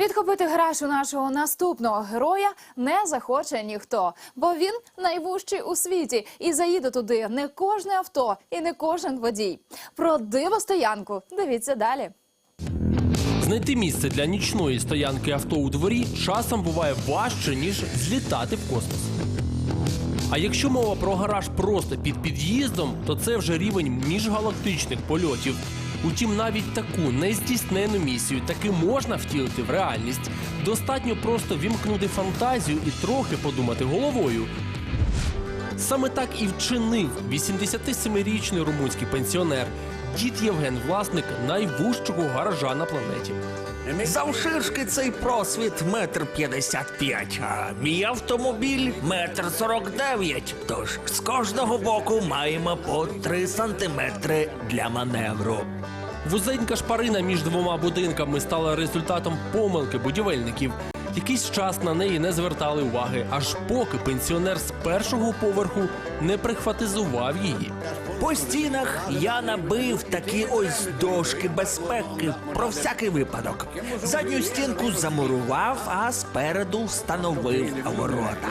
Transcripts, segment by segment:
Відхопити гараж у нашого наступного героя не захоче ніхто, бо він найвужчий у світі, і заїде туди не кожне авто і не кожен водій. Про дивостоянку дивіться далі. Знайти місце для нічної стоянки авто у дворі часом буває важче, ніж злітати в космос. А якщо мова про гараж просто під під'їздом, то це вже рівень міжгалактичних польотів. Утім, навіть таку нездійснену місію таки можна втілити в реальність. Достатньо просто вімкнути фантазію і трохи подумати головою. Саме так і вчинив 87-річний румунський пенсіонер. Дід Євген, власник найвужчого гаража на планеті. Завширшки цей просвіт метр п'ятдесят п'ять, а мій автомобіль метр сорок дев'ять. Тож з кожного боку маємо по три сантиметри для маневру. Вузенька шпарина між двома будинками стала результатом помилки будівельників. Якийсь час на неї не звертали уваги, аж поки пенсіонер з першого поверху не прихватизував її. По стінах я набив такі ось дошки безпеки про всякий випадок. Задню стінку замурував, а спереду встановив ворота.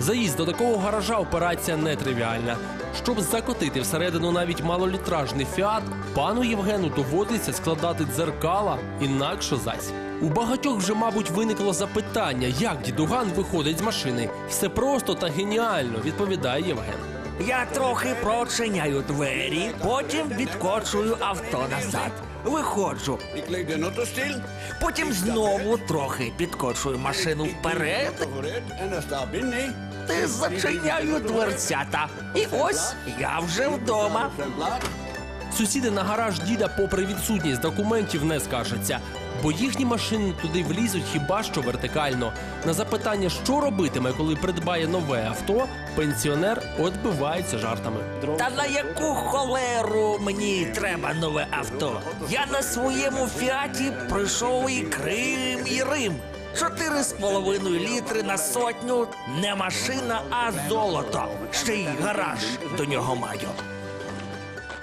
Заїзд до такого гаража операція нетривіальна. Щоб закотити всередину навіть малолітражний фіат, пану Євгену доводиться складати дзеркала, інакше зась. У багатьох вже, мабуть, виникло запитання, як дідуган виходить з машини. Все просто та геніально, відповідає Євген. Я трохи прочиняю двері, потім відкочую авто назад. Виходжу, потім знову трохи підкочую машину вперед. Ти зачиняю дверцята. І ось я вже вдома. Сусіди на гараж діда, попри відсутність документів, не скаржаться, бо їхні машини туди влізуть хіба що вертикально. На запитання, що робитиме, коли придбає нове авто, пенсіонер отбивається жартами. Та на яку холеру мені треба нове авто? Я на своєму фіаті пройшов і Крим, і Рим. Чотири з половиною літри на сотню не машина, а золото. Ще й гараж до нього маю.